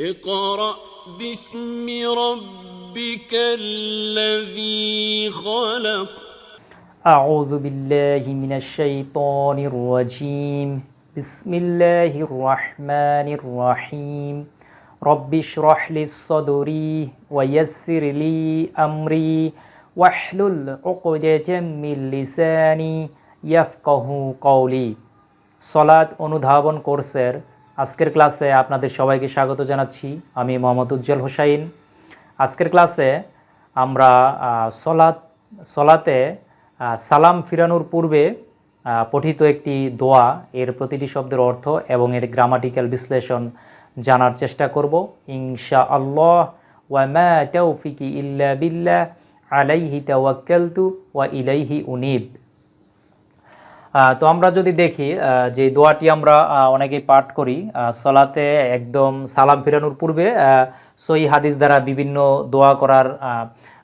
اقرأ باسم ربك الذي خلق أعوذ بالله من الشيطان الرجيم بسم الله الرحمن الرحيم رب اشرح لي صدري ويسر لي أمري واحلل عقدة من লিসানি ইয়াফকাহু কওলি সলাদ অনুধাবন কোর্সের আজকের ক্লাসে আপনাদের সবাইকে স্বাগত জানাচ্ছি। আমি মোহাম্মদ উজ্জ্বল হোসাইন। আজকের ক্লাসে আমরা সলাত সলাতে সালাম ফিরানোর পূর্বে পঠিত একটি দোয়া, এর প্রতিটি শব্দের অর্থ এবং এর গ্রামাটিক্যাল বিশ্লেষণ জানার চেষ্টা করব। ইনশা আল্লাহ ওয়া মা তৌফিকি ইল্লা বিল্লাহ, আলাইহি তাওয়াক্কালতু ওয়া ইলাইহি উনিব। তো আমরা যদি দেখি যে দোয়াটি আমরা অনেকেই পাঠ করি সলাতে একদম সালাম ফিরানোর পূর্বে সই হাদিস দ্বারা বিভিন্ন দোয়া করার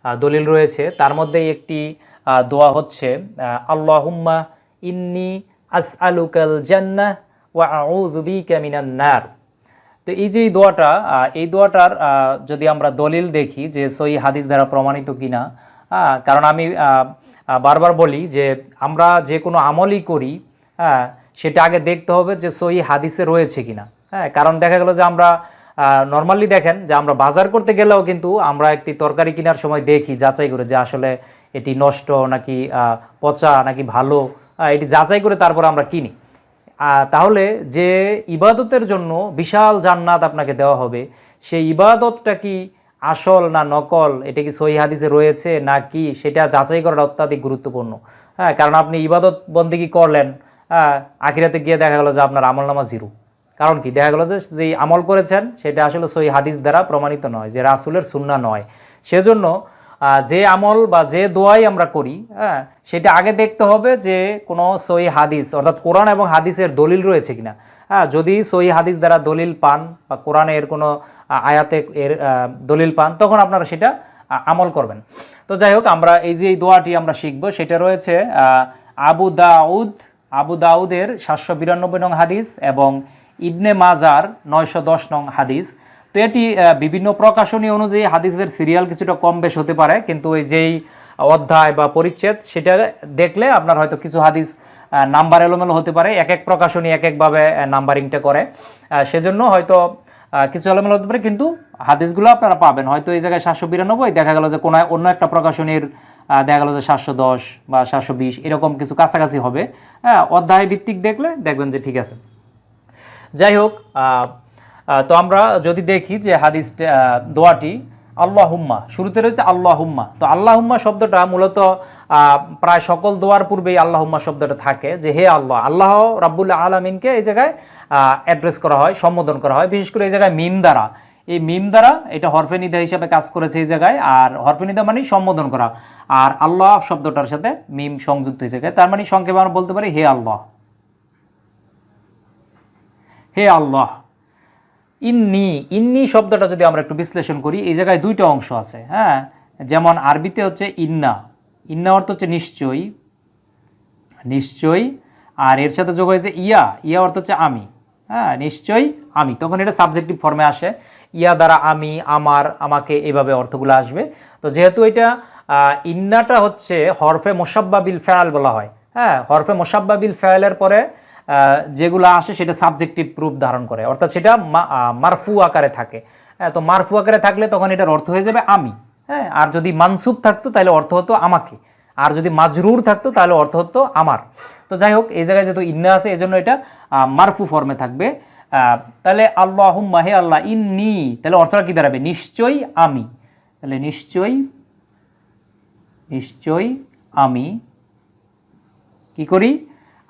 দলিল রয়েছে। তার মধ্যে একটি দোয়া হচ্ছে আল্লাহুম্মা ইন্নি আস আলুকাল জান্নাহ ওয়া আউযু বিকা নার। তো এই যে দোয়াটা এই দোয়াটার যদি আমরা দলিল দেখি যে সই হাদিস দ্বারা প্রমাণিত কিনা কারণ আমি বারবার বলি যে আমরা যে কোনো আমলই করি হ্যাঁ সেটা আগে দেখতে হবে যে সই হাদিসে রয়েছে কিনা। হ্যাঁ কারণ দেখা গেল যে আমরা নর্মালি দেখেন যে আমরা বাজার করতে গেলেও কিন্তু আমরা একটি তরকারি কেনার সময় দেখি, যাচাই করে যে আসলে এটি নষ্ট নাকি পচা নাকি ভালো এটি যাচাই করে তারপর আমরা কিনি। তাহলে যে ইবাদতের জন্য বিশাল জান্নাত আপনাকে দেওয়া হবে, সেই ইবাদতটা কি আসল না নকল, এটা কি সহি হাদিসে রয়েছে না কি, সেটা যাচাই করাটা অত্যাধিক গুরুত্বপূর্ণ। হ্যাঁ কারণ আপনি ইবাদত বন্দিগি করলেন হ্যাঁ আখিরাতে গিয়ে দেখা গেল যে আপনার আমল নামা জিরো। কারণ কি? দেখা গেল যে আমল করেছেন, সেটা আসলে সহি হাদিস দ্বারা প্রমাণিত নয়, যে রাসুলের সুন্না নয়। সেজন্য যে আমল বা যে দোয়াই আমরা করি হ্যাঁ সেটা আগে দেখতে হবে যে কোনো সহি হাদিস, অর্থাৎ কোরআন এবং হাদিসের দলিল রয়েছে কিনা। হ্যাঁ যদি সহি হাদিস দ্বারা দলিল পান বা কোরআনের কোনো আয়াতে এর দলিল পান, তখন আপনারা সেটা আমল করবেন। তো যাই হোক, আমরা এই যে দোয়াটি আমরা শিখব, সেটা রয়েছে আবু দাউদ, আবু দাউদের সাতশো বিরানব্বই নং হাদিস এবং ইবনে মাজার নয়শো দশ নং হাদিস। তো এটি বিভিন্ন প্রকাশনী অনুযায়ী হাদিসের সিরিয়াল কিছুটা কম বেশ হতে পারে, কিন্তু ওই যেই অধ্যায় বা পরিচ্ছেদ, সেটা দেখলে আপনার হয়তো কিছু হাদিস নাম্বার এলোমেলো হতে পারে, এক এক প্রকাশনী এক একভাবে নাম্বারিংটা করে। সেজন্য হয়তো কিছু এলোমেলো হতে পারে, কিন্তু হাদিসগুলো আপনারা পাবেন। হয়তো এই জায়গায় সাতশো বিরানব্বই দেখা গেল যে কোনো অন্য একটা প্রকাশনীর দেখা গেল যে সাতশো দশ বা সাতশো বিশ, এরকম কিছু কাছাকাছি হবে। হ্যাঁ অধ্যায় ভিত্তিক দেখলে দেখবেন যে ঠিক আছে। যাই হোক তো আমরা যদি দেখি যে হাদিস দোয়াটি আল্লাহ হুম্মা শুরুতে রয়েছে আল্লাহ হুম্মা তো আল্লাহ হুম্মা শব্দটা মূলত প্রায় সকল দোয়ার পূর্বেই আল্লাহ হুম্মা শব্দটা থাকে যে, হে আল্লাহ আল্লাহ রাব্বুল্লাহ আলমিনকে এই জায়গায় অ্যাড্রেস করা হয়, সম্বোধন করা হয়। বিশেষ করে এই জায়গায় মিম দ্বারা এই মিম দ্বারা এটা হরফেনিদা হিসাবে কাজ করেছে এই জায়গায়। আর হরফেনিদা মানে সম্বোধন করা। আর আল্লাহ শব্দটার সাথে মিম সংযুক্ত হয়েছে। তার মানে সংক্ষেপে আমরা বলতে পারি, হে আল্লাহ। হে আল্লাহ। ইন্নি ইন্নি শব্দটা যদি আমরা একটু বিশ্লেষণ করি, এই জায়গায় দুইটা অংশ আছে হ্যাঁ? যেমন আরবিতে হচ্ছে ইন্না। ইন্না অর্থ হচ্ছে নিশ্চয়ই। নিশ্চয়ই। আর এর সাথে যোগ হয়েছে ইয়া। ইয়া অর্থ হচ্ছে আমি। হ্যাঁ নিশ্চয়ই। আমি তখন এটা সাবজেক্টিভ ফর্মে আসে। ইয়া দ্বারা আমি, আমার, আমাকে এভাবে অর্থগুলো আসবে। তো যেহেতু এটা ইন্নাটা হচ্ছে হরফে মোসাব্বাবিল ফেয়াল বলা হয়। হ্যাঁ হরফে মোসাব্বাবিল ফেয়ালের পরে যেগুলো আসে সেটা সাবজেক্টিভ রূপ ধারণ করে। অর্থাৎ সেটা মারফু আকারে থাকে। হ্যাঁ তো মারফু আকারে থাকলে তখন এটার অর্থ হয়ে যাবে আমি। হ্যাঁ আর যদি মানসুব থাকতো তাহলে অর্থ হতো আমাকে। আর যদি মাজরুর থাকতো, তাহলে অর্থ হতো আমার। তো যাই হোক, এই জায়গায় যেহেতু ইন্না আছে এই জন্য এটা মারফু ফর্মে থাকবে। তাহলে আল্লাহ মাহে আল্লাহ, ইন্নি, তাহলে অর্থটা কি দাঁড়াবে? নিশ্চয়ই আমি। তাহলে নিশ্চয়ই নিশ্চয়ই আমি। কি করি?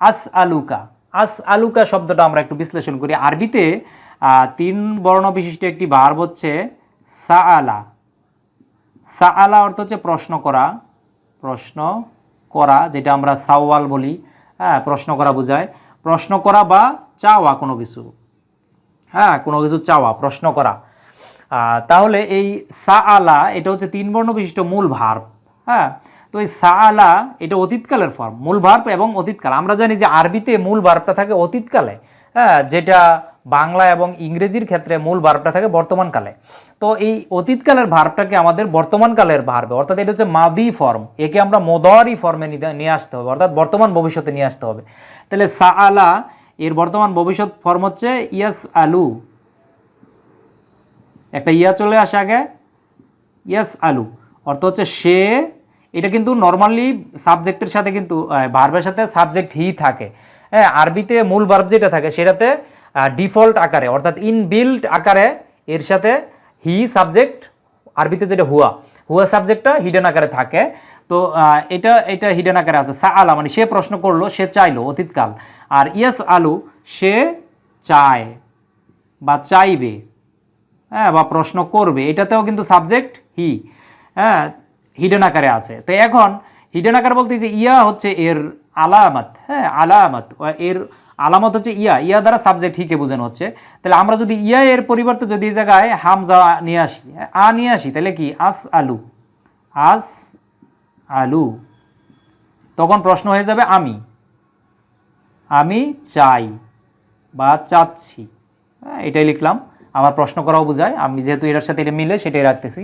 আস আলুকা আস আলুকা শব্দটা আমরা একটু বিশ্লেষণ করি। আরবিতে তিন বর্ণ বিশিষ্ট একটি ভার্ব হচ্ছে সা আলা সা আলা অর্থ হচ্ছে প্রশ্ন করা। প্রশ্ন করা, যেটা আমরা সাওয়াল বলি হ্যাঁ প্রশ্ন করা বোঝায়। প্রশ্ন করা বা চাওয়া কোনো কিছু। হ্যাঁ কোনো কিছু চাওয়া, প্রশ্ন করা। তাহলে এই সা আলা এটা হচ্ছে তিন বর্ণ বিশিষ্ট মূল ভার্ব। হ্যাঁ তো এই সা আলা এটা অতীতকালের ফর্ম মূল ভার্ব এবং অতীতকাল। আমরা জানি যে আরবিতে মূল ভার্বটা থাকে অতীতকালে। হ্যাঁ যেটা বাংলা এবং ইংরেজির ক্ষেত্রে মূল ভার্বটা থাকে বর্তমানকালে তো এই অতীতকালের ভার্বটাকে আমাদের বর্তমানকালের ভার্বে অর্থাৎ এটা হচ্ছে মাদি ফর্ম একে আমরা মোদারি ফর্মে নিয়ে আসতে হবে, অর্থাৎ বর্তমান ভবিষ্যতে নিয়ে আসতে হবে। তাহলে সা আলা এর বর্তমান ভবিষ্যৎ ফর্ম হচ্ছে ইয়াস আলু একটা ইয়া চলে আসে আগে ইয়াস আলু অর্থ হচ্ছে সে, এটা কিন্তু নর্মালি সাবজেক্টের সাথে কিন্তু ভার্বের সাথে সাবজেক্ট হি থাকে। হ্যাঁ আরবিতে মূল ভার্ব যেটা থাকে সেটাতে ডিফল্ট আকারে, অর্থাৎ ইনবিল্ট আকারে, এর সাথে হি সাবজেক্ট আরবিতে যেটা হুয়া হুয়া সাবজেক্টটা হিডেন আকারে থাকে। তো এটা এটা হিডেন আকারে আছে। সা আলা মানে সে প্রশ্ন করল, সে চাইলো, অতীতকাল। আর ইয়াস আলু, সে চায় বা চাইবে হ্যাঁ বা প্রশ্ন করবে। এটাতেও কিন্তু সাবজেক্ট হি হ্যাঁ হিডেন আকারে আছে। তো এখন হিডেন আকার বলতে যে ইয়া হচ্ছে এর আলামত হ্যাঁ আলামত। এর আলামত হচ্ছে ইয়া। ইয়া দ্বারা সাবজেক্ট হিকে বোঝানো হচ্ছে। তাহলে আমরা যদি ইয়া এর পরিবর্তে যদি এই জায়গায় হামজা নিয়ে আসি হ্যাঁ, আ নিয়ে আসি তাহলে কি? আস আলু। আস আলু। তখন প্রশ্ন হয়ে যাবে আমি। আমি চাই বা চাচ্ছি। হ্যাঁ, এটাই লিখলাম। আমার প্রশ্ন করাও বোঝায়। আমি যেহেতু এটার সাথে এটা মিলে সেটাই রাখতেছি।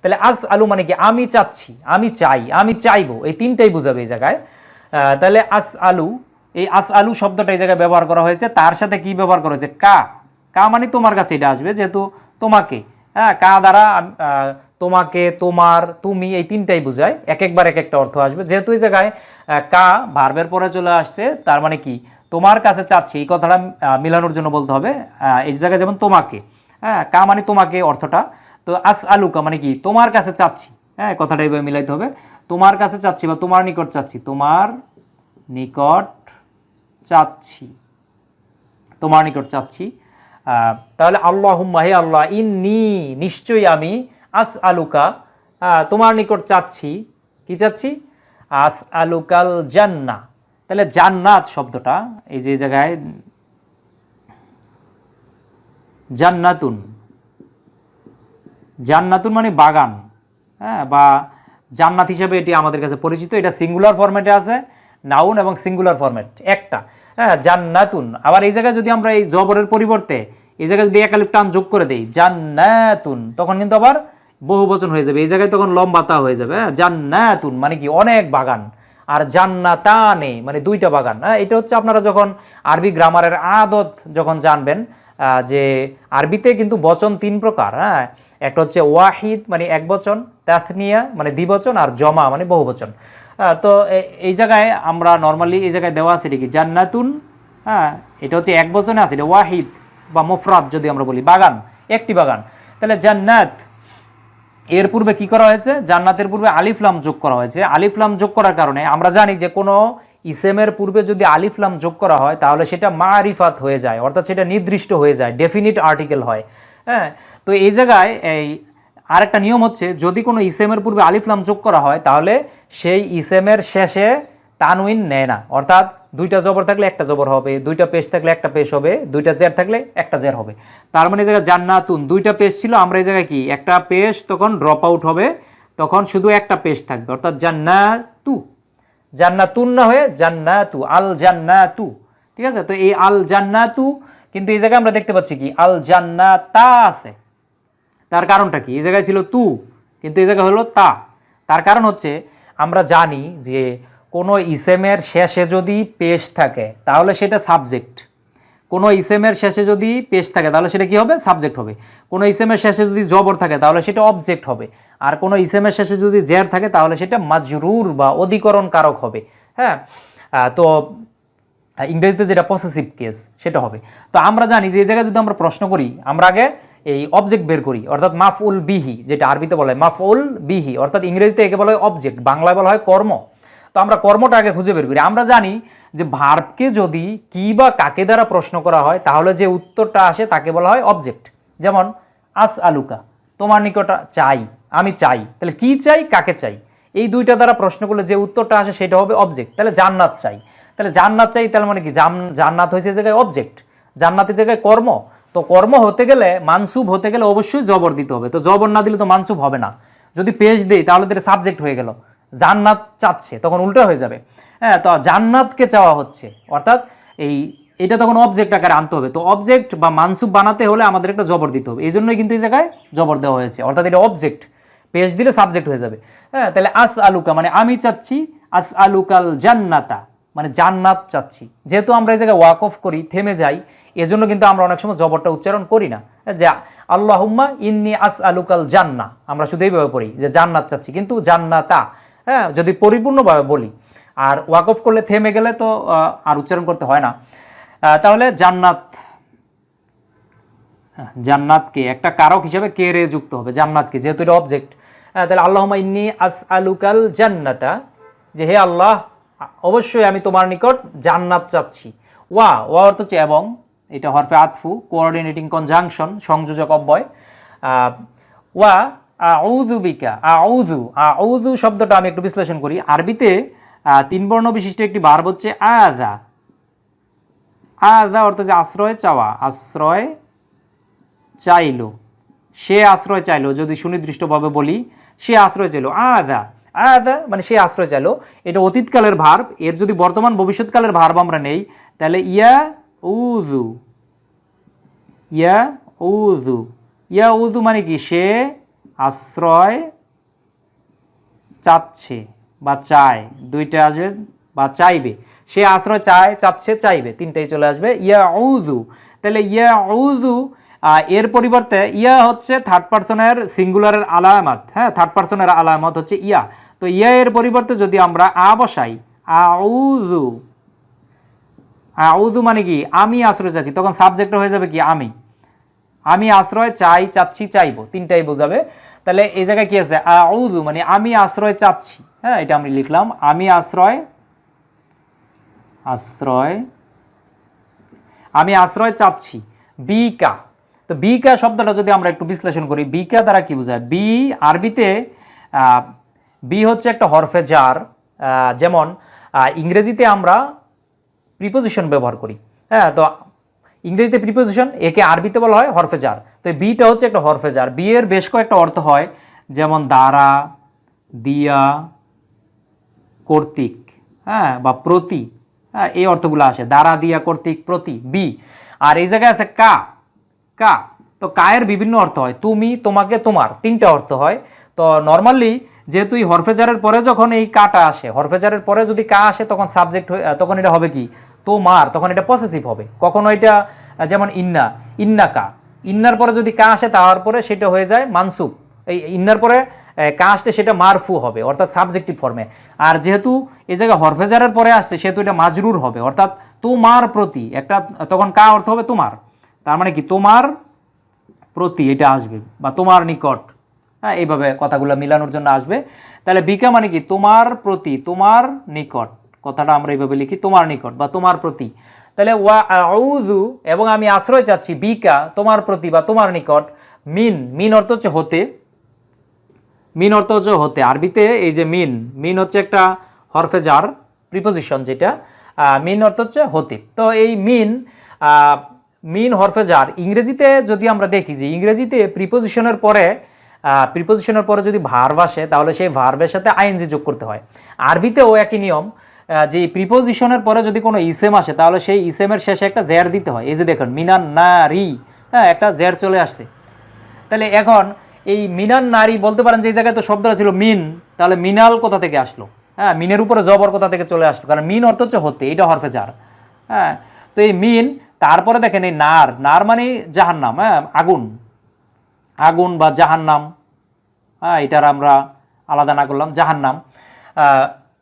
তাহলে আজ আলু মানে কি? আমি চাচ্ছি আমি চাই আমি চাইব। এই তিনটাই বোঝাবে এই জায়গায়। তাহলে আস আলু এই আস আলু শব্দটা এই জায়গায় ব্যবহার করা হয়েছে। তার সাথে কি ব্যবহার করা হয়েছে? কা। কা মানে তোমার কাছে এটা আসবে, যেহেতু তোমাকে। হ্যাঁ কা দ্বারা তোমাকে, তোমার, তুমি এই তিনটাই বোঝায়। এক একবার এক একটা অর্থ আসবে। যেহেতু এই জায়গায় কা ভার্বের পরে চলে আসছে, তার মানে কি? তোমার কাছে চাচ্ছি, এই কথাটা মিলানোর জন্য বলতে হবে এই জায়গায় যেমন তোমাকে। হ্যাঁ কা মানে তোমাকে অর্থটা। তো আস আলুকা মানে কি? তোমার কাছে চাচ্ছি। হ্যাঁ কথাটা এভাবে মিলাইতে হবে। তোমার কাছে চাচ্ছি বা তোমার নিকট চাচ্ছি, তোমার নিকট চাচ্ছি, তোমার নিকট চাচ্ছি তাহলে আল্লাহ হে আল্লাহ, ইন্নি, নিশ্চয়ই আমি আস আলুকা তোমার নিকট চাচ্ছি, কি চাচ্ছি? আস আলুকাল জান্না তাহলে জান্নাত শব্দটা এই যে জায়গায়, জান্নাতুন। জান্নাতুন মানে বাগান হ্যাঁ বা জান্নাত হিসেবে এটি আমাদের কাছে পরিচিত। এটা সিঙ্গুলার ফরম্যাটে আছে নাউন এবং সিঙ্গুলার ফরম্যাট একটা হ্যাঁ জান্নাতুন। আবার এই জায়গায় যদি আমরা এই জবরের পরিবর্তে, এই জায়গায় যদি একালিপ টান যোগ করে দেই, জান্নাতুন, তখন কিন্তু আবার বহু বচন হয়ে যাবে। এই জায়গায় তখন লম্বাতা হয়ে যাবে হ্যাঁ জান্নাতুন মানে কি? অনেক বাগান। আর জান্নাতানে মানে দুইটা বাগান হ্যাঁ এটা হচ্ছে আপনারা যখন আরবি গ্রামারের আদত যখন জানবেন যে আরবিতে কিন্তু বচন তিন প্রকার হ্যাঁ একটা হচ্ছে ওয়াহিদ মানে এক বচন, তাথনিয়া মানে দ্বিবচন, আর জমা মানে বহু বচন তো এই জায়গায় আমরা নর্মালি এই জায়গায় দেওয়া আছে কি জান্নাতুন হ্যাঁ এটা হচ্ছে এক বচনে আছে, এটা ওয়াহিদ বা মুফরাদ যদি আমরা বলি, বাগান, একটি বাগান। তাহলে জান্নাত, এর পূর্বে কি করা হয়েছে? জান্নাতের পূর্বে আলিফলাম যোগ করা হয়েছে। আলিফলাম যোগ করার কারণে আমরা জানি যে কোনো ইসেমের পূর্বে যদি আলিফলাম যোগ করা হয়, তাহলে সেটা মারিফাত হয়ে যায়, অর্থাৎ সেটা নির্দিষ্ট হয়ে যায় ডেফিনিট আর্টিকেল হয়। হ্যাঁ তো এই জায়গায় এই আরেকটা নিয়ম হচ্ছে, যদি কোনো ইসেমের পূর্বে আলিফলাম যোগ করা হয়, তাহলে সেই ইসেমের শেষে তানউইন নেয় না। অর্থাৎ দুইটা জবর থাকলে একটা জবর হবে, দুইটা পেশ থাকলে একটা পেশ হবে, দুইটা জের থাকলে একটা জের হবে। তার মানে এই জায়গায় জান্নাতুন, দুইটা পেশ ছিল, আমরা এই জায়গায় কি? একটা পেশ তখন ড্রপ আউট হবে, তখন শুধু একটা পেশ থাকবে, অর্থাৎ জান্নাতু। জান্নাতুন না হয়ে জান্নাতু, আল জান্নাতু। ঠিক আছে? তো এই আল জান্নাতু, কিন্তু এই জায়গায় আমরা দেখতে পাচ্ছি কি? আল জান্নাতা আছে। তার কারণটা কি? এই জায়গায় ছিল তু, কিন্তু এই জায়গায় হলো তা। তার কারণ হচ্ছে, আমরা জানি যে কোনো ইসেমের শেষে যদি পেশ থাকে, তাহলে সেটা সাবজেক্ট। কোনো ইসেমের শেষে যদি পেশ থাকে, তাহলে সেটা কি হবে? সাবজেক্ট হবে। কোনো ইসেমের শেষে যদি জবর থাকে, তাহলে সেটা অবজেক্ট হবে। আর কোনো ইসেমের শেষে যদি জের থাকে, তাহলে সেটা মাজরুর বা অধিকরণ কারক হবে। হ্যাঁ? তো ইংরেজিতে যেটা পসেসিভ কেস সেটা হবে। তো আমরা জানি যে এই জায়গায় যদি আমরা প্রশ্ন করি, আমরা আগে এই অবজেক্ট বের করি, অর্থাৎ মাফউল বিহি, যেটা আরবিতে বলা হয় মাফউল বিহি, অর্থাৎ ইংরেজিতে একে বলা হয় অবজেক্ট বাংলায় বলা হয় কর্ম। তো আমরা কর্মটা আগে খুঁজে বের করি। আমরা জানি যে ভার্বকে যদি কি বা কাকে দ্বারা প্রশ্ন করা হয়, তাহলে যে উত্তরটা আসে তাকে বলা হয় অবজেক্ট যেমন আস আলুকা তোমার নিকট চাই, আমি চাই। তাহলে কি চাই, কাকে চাই? এই দুইটা দ্বারা প্রশ্ন করলে যে উত্তরটা আসে সেটা হবে অবজেক্ট তাহলে জান্নাত চাই। তাহলে জান্নাত চাই, তাহলে মানে কি? জান্নাত হয়েছে জায়গায় অবজেক্ট জান্নাতের জায়গায় কর্ম। তো কর্ম হতে গেলে, মানসুব হতে গেলে অবশ্যই জবর দিতে হবে। তো জবর না দিলে তো মানসুব হবে না। যদি পেজ দেই, তাহলে তো সাবজেক্ট হয়ে গেল। জান্নাত চাচ্ছে, তখন উল্টো হয়ে যাবে। হ্যাঁ তো জান্নাতকে চাওয়া হচ্ছে। অর্থাৎ এই, এটা তখন অবজেক্ট আকারে আনতে হবে। তো অবজেক্ট বা মানসুব বানাতে হলে আমাদের একটা জবর দিতে হবে। এই জন্যই কিন্তু এই জায়গায় জবর দেওয়া হয়েছে। অর্থাৎ এটা অবজেক্ট পেজ দিলে সাবজেক্ট হয়ে যাবে। হ্যাঁ তাহলে আস আলুকা মানে আমি চাচ্ছি আস আলুকাল জান্নাতা। মানে জান্নাত চাচ্ছি। যেহেতু আমরা এই জায়গায় ওয়াক অফ করি, থেমে যাই এজন্য কিন্তু আমরা অনেক সময় জবরটা উচ্চারণ করি না। যে আল্লাহুম্মা ইন্নি আস আলুকাল জান্না আমরা শুধু এইভাবে পড়ি যে জান্নাত চাচ্ছি কিন্তু জান্নাতা হ্যাঁ যদি পরিপূর্ণভাবে বলি। আর ওয়াক অফ করলে থেমে গেলে তো আর উচ্চারণ করতে হয় না। তাহলে জান্নাত হ্যাঁ, জান্নাতকে একটা কারক হিসেবে কে রে যুক্ত হবে? জান্নাতকে যেহেতু এটা অবজেক্ট তাহলে আল্লাহমা ইন্নি আস আলুকাল জান্নাতা। যে হে আল্লাহ অবশ্যই আমি তোমার নিকট জান্নাত চাচ্ছি। ওয়া ওয়া অর্থ হচ্ছে এবং এটা হরফে আতফু কোঅর্ডিনেটিং কনজাংশন সংযোজক অব্যয়। ওয়া আউযু বিকা, আউযু আউযু শব্দটা আমি একটু বিশ্লেষণ করি। আরবিতে তিন বর্ণ বিশিষ্ট একটি ভার্ব হচ্ছে আদা আদা অর্থ যে আশ্রয় চাওয়া, আশ্রয় চাইলো। সে আশ্রয় চাইলো, যদি সুনির্দিষ্টভাবে বলি, সে আশ্রয় চাইলো আদা আদা মানে সে আশ্রয় চাইলো। এটা অতীতকালের ভার্ব এর যদি বর্তমান ভবিষ্যৎকালের ভার্ব আমরা নেই, তাহলে ইয়া উজু ইয়া উজু ইয়া উজু মানে কি সে আশ্রয় চাচ্ছে বা চায় দুইটা আসবে বা চাইবে সে আশ্রয় চায় চাচ্ছে চাইবে তিনটাই চলে আসবে ইয়া উজু তাহলে ইয়া উজু এর পরিবর্তে ইয়া হচ্ছে থার্ড পার্সনের সিঙ্গুলারের আলামত হ্যাঁ থার্ড পার্সনের আলামত হচ্ছে ইয়া তো ইয়া এর পরিবর্তে যদি আমরা আ বসাই আউজু আউজু মানে কি? আমি আশ্রয় চাচ্ছি। তখন সাবজেক্ট হয়ে যাবে কি? আমি। আমি আশ্রয় চাই, চাচ্ছি, চাইব। তিনটাই বোঝাবে। তাহলে এই জায়গায় কি আছে? আউযু মানে আমি আশ্রয় চাচ্ছি। হ্যাঁ এটা আমি লিখলাম। আমি আশ্রয় আশ্রয়, আমি আশ্রয় চাচ্ছি। বিকা। তো বিকা শব্দটা যদি আমরা একটু বিশ্লেষণ করি, বিকা দ্বারা কি বোঝায়? বি আরবিতে বি হচ্ছে একটা হরফে জার যেমন ইংরেজিতে আমরা প্রিপোজিশন ব্যবহার করি। হ্যাঁ তো ইংরেজিতে প্রিপোজিশন একে আরবিতে বলা হয় হরফেজার। তো বিটা হচ্ছে একটা হরফেজার। বি এর বেশ কয়েকটা অর্থ হয়, যেমন দ্বারা, দিয়া, কর্তৃক হ্যাঁ বা প্রতি হ্যাঁ এই অর্থগুলো আসে। দ্বারা, দিয়া, কর্তৃক, প্রতি বি আর এই জায়গায় আছে কা কা। তো কায়ের বিভিন্ন অর্থ হয়। তুমি, তোমাকে, তোমার। তিনটা অর্থ হয়। তো নর্মালি যেহেতু এই হরফেজারের পরে যখন এই কাটা আসে, হরফেজারের পরে যদি কা আসে, তখন সাবজেক্ট তখন এটা হবে কি? তোমার, তখন এটা পসেসিভ হবে। কখনো এটা যেমন ইন্না ইন্না কা। ইন্নার পরে যদি কা আসে তারপরে সেটা হয়ে যায় মানসুব। এই ইন্নার পরে কা আসলে সেটা মারফু হবে, অর্থাৎ সাবজেক্টিভ ফর্মে আর যেহেতু এই জায়গায় হরফেজারের পরে আসছে, সেহেতু এটা মাজরুর হবে, অর্থাৎ তোমার প্রতি, একটা, তখন কা অর্থ হবে তোমার। তার মানে কি? তোমার প্রতি এটা আসবে, বা তোমার নিকট। হ্যাঁ এইভাবে কথাগুলো মিলানোর জন্য আসবে। তাহলে বিকা মানে কি? তোমার প্রতি, তোমার নিকট। কথাটা আমরা এইভাবে লিখি, তোমার নিকট বা তোমার প্রতি। তাহলে ওয়া আউযু, এবং আমি আশ্রয় চাচ্ছি বিকা তোমার প্রতি বা তোমার নিকট, মিন। মিন অর্থ হচ্ছে হতে। মিন অর্থ হচ্ছে হতে। আরবিতে এই যে মিন মিন হচ্ছে একটা হরফে জার প্রিপোজিশন যেটা মিন অর্থ হচ্ছে হতে। তো এই মিন মিন হরফে জার ইংরেজিতে যদি আমরা দেখি যে ইংরেজিতে প্রিপোজিশনের পরে প্রিপোজিশনের পরে যদি ভার্ভ আসে, তাহলে সেই ভার্ভের সাথে আইএনজি যোগ করতে হয়। আরবিতেও একই নিয়ম যে প্রিপোজিশনের পরে যদি কোনো ইসেম আসে, তাহলে সেই ইসেমের শেষে একটা জের দিতে হয়। এই যে দেখুন মিনান নারী হ্যাঁ একটা জের চলে আসছে। তাহলে এখন এই মিনান নারী বলতে পারেন যে জায়গায় তো শব্দটা ছিল মিন, তাহলে মিনাল কোথা থেকে আসলো? হ্যাঁ মিনের উপরে জবর কোথা থেকে চলে আসলো? কারণ মিন অর্থ হচ্ছে হতে এটা হরফে যার হ্যাঁ তো এই মিন, তারপরে দেখেন এই নার নার মানে জাহান্নাম হ্যাঁ আগুন। আগুন বা জাহান্নাম হ্যাঁ এটার আমরা আলাদা না করলাম, জাহান্নাম।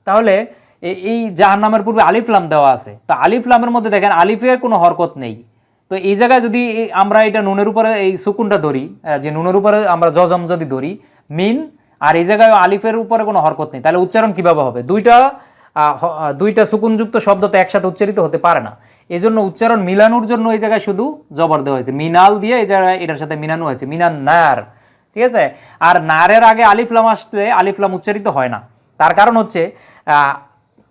তাহলে এই- জাহান্নামের পূর্বে আলিফলাম দেওয়া আছে। তো আলিফলামের মধ্যে দেখেন আলিফের কোনো হরকত নেই। তো এই জায়গায় যদি আমরা এটা নুনের উপরে এই সুকুনটা ধরি যে নুনের উপরে আমরা জজম যদি ধরি, মিন, আর এই জায়গায় আলিফের উপরে কোনো হরকত নেই। তাহলে উচ্চারণ কীভাবে হবে? দুইটা দুইটা সুকুনযুক্ত শব্দ তো একসাথে উচ্চারিত হতে পারে না। এই জন্য উচ্চারণ মিলানোর জন্য এই জায়গায় শুধু জবর দেওয়া হয়েছে। মিনাল দিয়ে এই জায়গায় এটার সাথে মিলানো হয়েছে। মিনান নার। ঠিক আছে? আর নারের আগে আলিফলাম আসলে আলিফলাম উচ্চারিত হয় না। তার কারণ হচ্ছে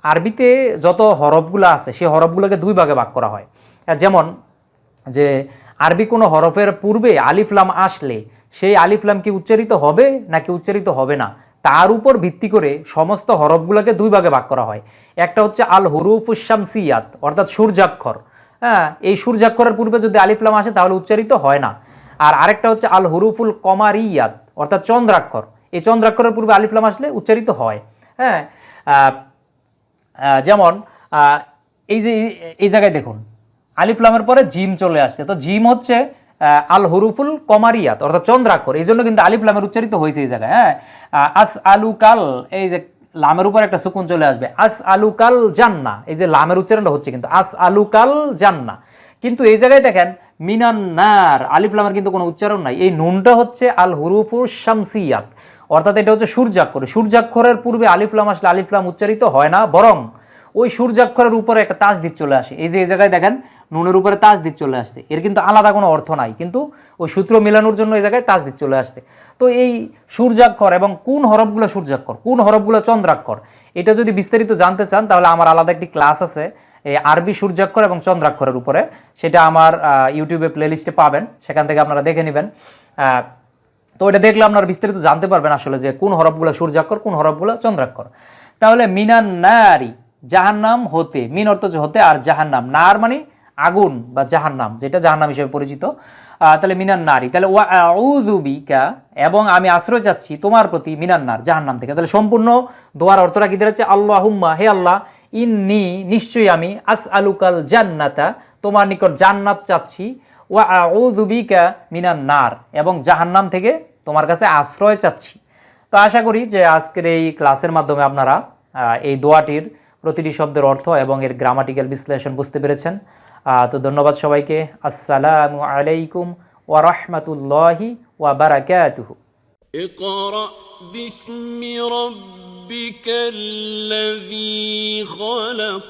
আরবিতে যত হরফগুলো আছে সেই হরফগুলোকে দুই ভাগে ভাগ করা হয়। যেমন, যে আরবি কোনো হরফের পূর্বে আলিফলাম আসলে, সেই আলিফলাম কি উচ্চারিত হবে নাকি উচ্চারিত হবে না? তার উপর ভিত্তি করে সমস্ত হরফগুলোকে দুই ভাগে ভাগ করা হয়। একটা হচ্ছে আল হরুফুসামসিয়াত অর্থাৎ সূর্যাক্ষর। হ্যাঁ এই সূর্যাক্ষরের পূর্বে যদি আলিফলাম আসে তাহলে উচ্চারিত হয় না। আর আরেকটা হচ্ছে আল হুরুফুল কমারিয়াত, অর্থাৎ চন্দ্রাক্ষর। এই চন্দ্রাক্ষরের পূর্বে আলিফলাম আসলে উচ্চারিত হয়। হ্যাঁ যেমন এই যে, এই জায়গায় দেখুন আলিফলামের পরে জিম চলে আসছে। তো জিম হচ্ছে আল হুরুফুল কমারিয়াত, অর্থাৎ চন্দ্রাক্ষর। এই জন্য কিন্তু আলিফলামের উচ্চারিত হয়েছে এই জায়গায় হ্যাঁ? আস আলু কাল এই যে লামের উপর একটা সুকুন চলে আসবে আস আলু কাল জান্না এই যে লামের উচ্চারণটা হচ্ছে কিন্তু আস আলু কাল জান্না কিন্তু এই জায়গায় দেখেন মিনান্নার আলিফ লামের কিন্তু কোনো উচ্চারণ নাই। এই নুনটা হচ্ছে আল হুরুফুর শামসিয়াত। অর্থাৎ এটা হচ্ছে সূর্যাক্ষর। সূর্যাক্ষরের পূর্বে আলিফলাম আসলে আলিফলাম উচ্চারিত হয় না, বরং ওই সূর্যাক্ষরের উপরে একটা তাস তাজদিদ চলে আসে। এই যে, এই জায়গায় দেখেন নুনের উপরে তাজদিদ চলে আসছে। এর কিন্তু আলাদা কোনো অর্থ নাই, কিন্তু ওই সূত্র মেলানোর জন্য এই জায়গায় তাজদিদ চলে আসছে। তো এই সূর্যাক্ষর এবং কোন হরফগুলো সূর্যাক্ষর, কোন হরফগুলো চন্দ্রাক্ষর, এটা যদি বিস্তারিত জানতে চান, তাহলে আমার আলাদা একটি ক্লাস আছে, এই আরবি সূর্যাক্ষর এবং চন্দ্রাক্ষরের উপরে। সেটা আমার ইউটিউবে প্লেলিস্টে পাবেন, সেখান থেকে আপনারা দেখে নেবেন। তো এটা দেখলে আপনারা বিস্তারিত জানতে পারবেন আসলে যে কোন হরফগুলো সূর্যাক্ষর, কোন হরফগুলো চন্দ্রাক্ষর। তাহলে মিনান নারি জাহান্নাম হতে, মিন অর্থ হতে আর জাহান্নাম। নার মানে আগুন বা জাহান্নাম, যেটা জাহান্নাম হিসেবে পরিচিত। তাহলে মিনান নারী। তাহলে ওয়া এবং আমি আশ্রয় চাচ্ছি তোমার প্রতি মিনান নার, জাহান্নাম থেকে। তাহলে সম্পূর্ণ দোয়ার অর্থটা কি দাঁড়াচ্ছে? আল্লাহুম্মা, হে আল্লাহ, ইন্নি, নিশ্চয়ই আমি আস আলুকাল জান্নাতা, তোমার নিকট জান্নাত চাচ্ছি। ওয়া মিনান নার, এবং জাহান্নাম থেকে তোমার কাছে আশ্রয় চাচ্ছি। তো আশা করি যে আজকের এই ক্লাসের মাধ্যমে আপনারা এই দোয়াটির প্রতিটি শব্দের অর্থ এবং এর গ্রামাটিক্যাল বিশ্লেষণ বুঝতে পেরেছেন। তো ধন্যবাদ সবাইকে আসসালামু আলাইকুম ওয়া রাহমাতুল্লাহি ওয়া বারাকাতুহু اقرأ باسم ربك الذي خلق